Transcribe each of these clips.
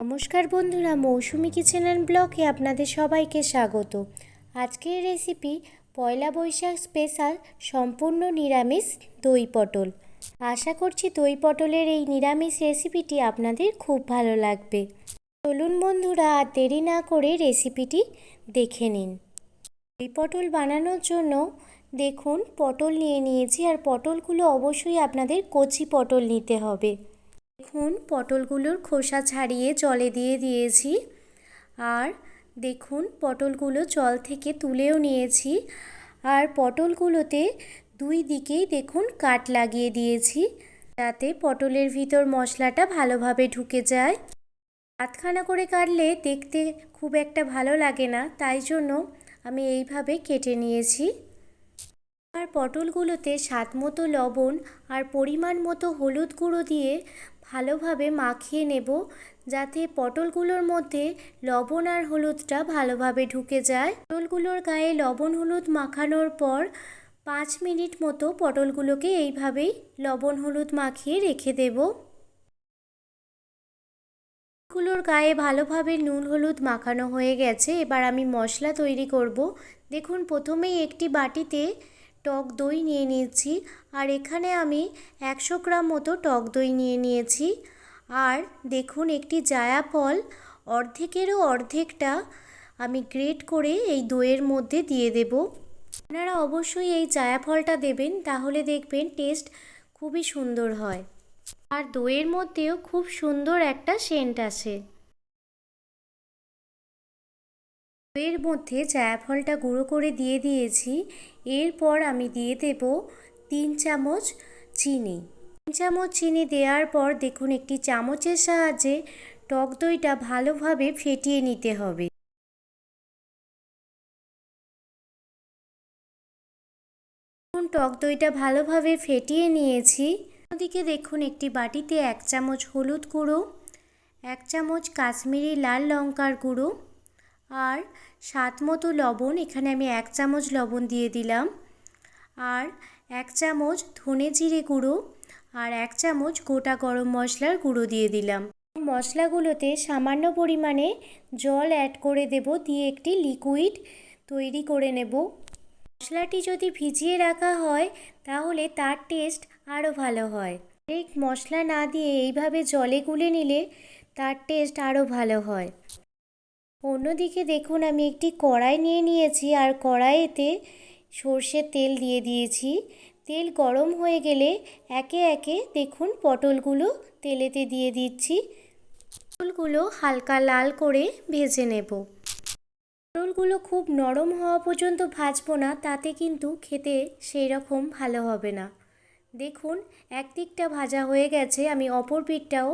নমস্কার বন্ধুরা, মৌসুমি kitchen and ব্লকে আপনাদের সবাইকে স্বাগত। আজকের রেসিপি পয়লা বৈশাখ স্পেশাল সম্পূর্ণ নিরামিষ দই পটল। আশা করছি দই পটলের এই নিরামিষ রেসিপিটি আপনাদের খুব ভালো লাগবে। চলুন বন্ধুরা, আর দেরি না করে রেসিপিটি দেখে নিন। দই পটল বানানোর জন্য দেখুন, পটল নিয়ে নিয়েছি আর পটলগুলো অবশ্যই আপনাদের কচি পটল নিতে হবে। দেখুন, পটলগুলোর খোসা ছাড়িয়ে জলে দিয়ে দিয়েছি। আর দেখুন, পটলগুলো জল থেকে তুলেও নিয়েছি। আর পটলগুলোতে দুই দিকেই দেখুন কাট লাগিয়ে দিয়েছি, যাতে পটলের ভিতর মশলাটা ভালোভাবে ঢুকে যায়। আধখানা করে কাটলে দেখতে খুব একটা ভালো লাগে না, তাই জন্য আমি এইভাবে কেটে নিয়েছি। আর পটলগুলোতে স্বাদ মতো লবণ আর পরিমাণ মতো হলুদ গুঁড়ো দিয়ে ভালোভাবে মাখিয়ে নেব যাতে পটলগুলোর মধ্যে লবণ আর হলুদটা ভালোভাবে ঢুকে যায়। পটলগুলোর গায়ে লবণ হলুদ মাখানোর পর পাঁচ মিনিট মতো পটলগুলোকে এইভাবেই লবণ হলুদ মাখিয়ে রেখে দেব। গুলোর গায়ে ভালোভাবে নুন হলুদ মাখানো হয়ে গেছে। এবার আমি মশলা তৈরি করব। দেখুন, প্রথমেই একটি বাটিতে টক দই নিয়ে নিয়েছি। আর এখানে আমি একশো গ্রাম মতো টক দই নিয়ে নিয়েছি। আর দেখুন একটি জায়াফল অর্ধেকেরও অর্ধেকটা আমি গ্রেট করে এই দইয়ের মধ্যে দিয়ে দেব। আপনারা অবশ্যই এই জায়াফলটা দেবেন, তাহলে দেখবেন টেস্ট খুবই সুন্দর হয়। আর দইয়ের মধ্যেও খুব সুন্দর একটা সেন্ট আসে এর মধ্যে জায়াফলটা গুঁড়ো করে দিয়ে দিয়েছি। এরপর আমি দিয়ে দেব তিন চামচ চিনি। তিন চামচ চিনি দেওয়ার পর দেখুন একটি চামচের সাহায্যে টক দইটা ভালোভাবে ফেটিয়ে নিতে হবে। টক দইটা ভালোভাবে ফেটিয়ে নিয়েছি। ওদিকে দেখুন একটি বাটিতে এক চামচ হলুদ গুঁড়ো, এক চামচ কাশ্মীরি লাল লঙ্কার গুঁড়ো আর স্বাদ মতো লবণ, এখানে আমি এক চামচ লবণ দিয়ে দিলাম। আর এক চামচ ধনে জিরে গুঁড়ো আর এক চামচ গোটা গরম মশলার গুঁড়ো দিয়ে দিলাম। মশলাগুলোতে সামান্য পরিমাণে জল অ্যাড করে দেব, দিয়ে একটি লিকুইড তৈরি করে নেব। মশলাটি যদি ভিজিয়ে রাখা হয়, তাহলে তার টেস্ট আরও ভালো হয়। এক মশলা না দিয়ে এইভাবে জলে গুলে নিলে তার টেস্ট আরও ভালো হয়। অন্যদিকে দেখুন, আমি একটি কড়াই নিয়ে নিয়েছি আর কড়াইতে সর্ষের তেল দিয়ে দিয়েছি। তেল গরম হয়ে গেলে একে একে দেখুন পটলগুলো তেলেতে দিয়ে দিচ্ছি। পটলগুলো হালকা লাল করে ভেজে নেব। পটলগুলো খুব নরম হওয়া পর্যন্ত ভাজবো না, তাতে কিন্তু খেতে সেই রকম ভালো হবে না। দেখুন এক দিকটা ভাজা হয়ে গেছে, আমি অপর পিঠটাও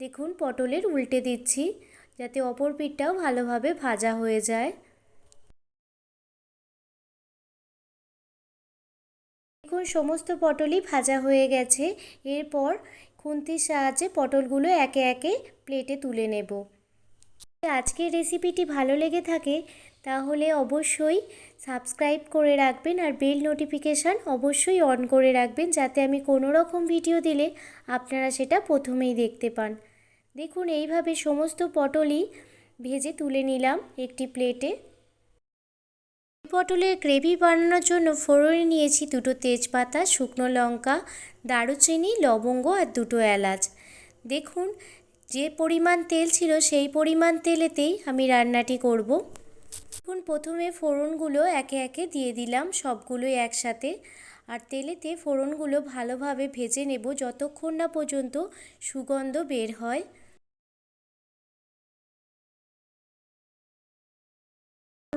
দেখুন পটলের উল্টে দিচ্ছি। যাতে অপর পিঠটাও ভালোভাবে ভাজা হয়ে যায়। দেখুন, সমস্ত পটলই ভাজা হয়ে গেছে। এরপর খুন্তির সাহায্যে পটলগুলো একে একে প্লেটে তুলে নেব। আজকের রেসিপিটি ভালো লেগে থাকে, তাহলে অবশ্যই সাবস্ক্রাইব করে রাখবেন আর বেল নোটিফিকেশান অবশ্যই অন করে রাখবেন, যাতে আমি কোনো রকম ভিডিও দিলে আপনারা সেটা প্রথমেই দেখতে পান। দেখুন, এইভাবে সমস্ত পটলই ভেজে তুলে নিলাম একটি প্লেটে। পটলের গ্রেভি বানানোর জন্য ফোড়নে নিয়েছি দুটো তেজপাতা, শুকনো লঙ্কা, দারুচিনি, লবঙ্গ আর দুটো এলাচ। দেখুন, যে পরিমাণ তেল ছিল সেই পরিমাণ তেলেতেই আমি রান্নাটি করব। এখন প্রথমে ফোড়নগুলো একে একে দিয়ে দিলাম সবগুলোই একসাথে। আর তেলেতে ফোড়নগুলো ভালোভাবে ভেজে নেব যতক্ষণ না পর্যন্ত সুগন্ধ বের হয়।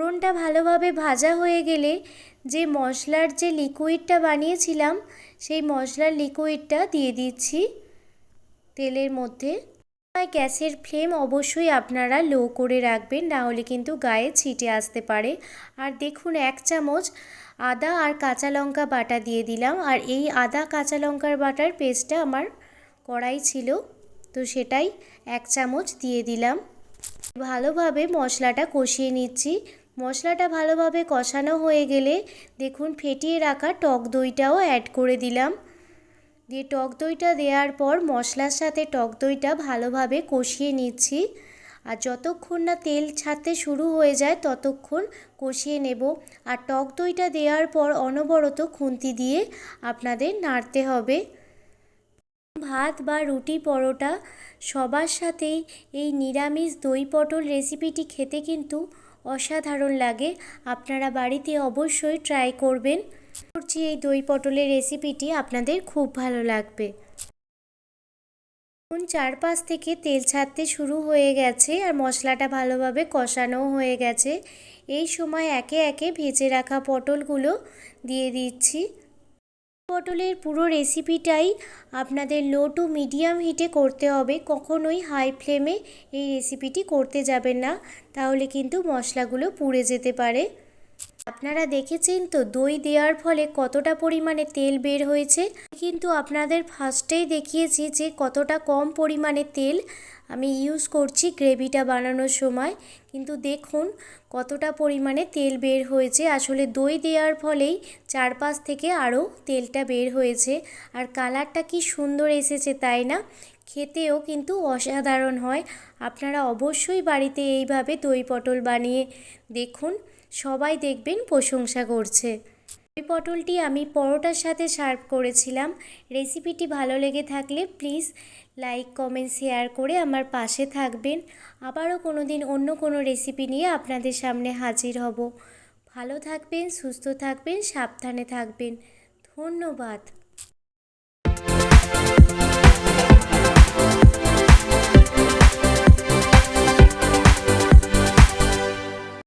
ফোড়নটা ভালোভাবে ভাজা হয়ে গেলে যে মশলার যে লিকুইডটা বানিয়েছিলাম, সেই মশলার লিকুইডটা দিয়ে দিচ্ছি তেলের মধ্যে। গ্যাসের ফ্লেম অবশ্যই আপনারা লো করে রাখবেন নাহলে কিন্তু গায়ে ছিটে আসতে পারে। আর দেখুন, এক চামচ আদা আর কাঁচা লঙ্কা বাটা দিয়ে দিলাম। আর এই আদা কাঁচা লঙ্কার বাটার পেস্টটা আমার কড়াই ছিল, তো সেটাই এক চামচ দিয়ে দিলাম। ভালোভাবে মশলাটা কষিয়ে নিচ্ছি। মশলাটা ভালোভাবে কষানো হয়ে গেলে দেখুন ফেটিয়ে রাখা টক দইটাও অ্যাড করে দিলাম। দিয়ে টক দইটা দেওয়ার পর মশলার সাথে টক দইটা ভালোভাবে কষিয়ে নিচ্ছি। আর যতক্ষণ না তেল ছাড়তে শুরু হয়ে যায় ততক্ষণ কষিয়ে নেব। আর টক দইটা দেওয়ার পর অনবরত খুন্তি দিয়ে আপনাদের নাড়তে হবে। ভাত বা রুটি পরোটা সবার সাথেই এই নিরামিষ দই পটল রেসিপিটি খেতে কিন্তু অসাধারণ লাগে। আপনারা বাড়িতে অবশ্যই ট্রাই করবেন। করছি এই দই পটলের রেসিপিটি আপনাদের খুব ভালো লাগবে। এখন চারপাশ থেকে তেল ছাড়তে শুরু হয়ে গেছে আর মশলাটা ভালোভাবে কষানো হয়ে গেছে। এই সময় একে একে ভেজে রাখা পটলগুলো দিয়ে দিচ্ছি। পটলের পুরো রেসিপিটাই আপনাদের লো টু মিডিয়াম হিটে করতে হবে। কখনোই হাই ফ্লেমে এই রেসিপিটি করতে যাবেন না। তাহলে কিন্তু মশলাগুলো পুড়ে যেতে পারে। আপনারা দেখেছেন তো, দই দেওয়ার ফলে কতটা পরিমাণে তেল বের হয়েছে? কিন্তু আপনাদের ফার্স্টেই দেখিয়েছি যে কতটা কম পরিমাণে তেল আমি ইউজ করছি গ্রেভিটা বানানোর সময়। কিন্তু দেখুন কতটা পরিমাণে তেল বের হয়েছে। আসলে দই দেওয়ার ফলেই চারপাশ থেকে আরও তেলটা বের হয়েছে। আর কালারটা কি সুন্দর এসেছে তাই না? খেতেও কিন্তু অসাধারণ হয়। আপনারা অবশ্যই বাড়িতে এইভাবে দই পটল বানিয়ে দেখুন। সবাই দেখবেন প্রশংসা করছে। ওই পটলটি আমি পরোটার সাথে সার্ভ করেছিলাম। রেসিপিটি ভালো লেগে থাকলে প্লিজ লাইক কমেন্ট শেয়ার করে আমার পাশে থাকবেন। আবারও কোনো দিন অন্য কোনো রেসিপি নিয়ে আপনাদের সামনে হাজির হব। ভালো থাকবেন, সুস্থ থাকবেন, সাবধানে থাকবেন। ধন্যবাদ।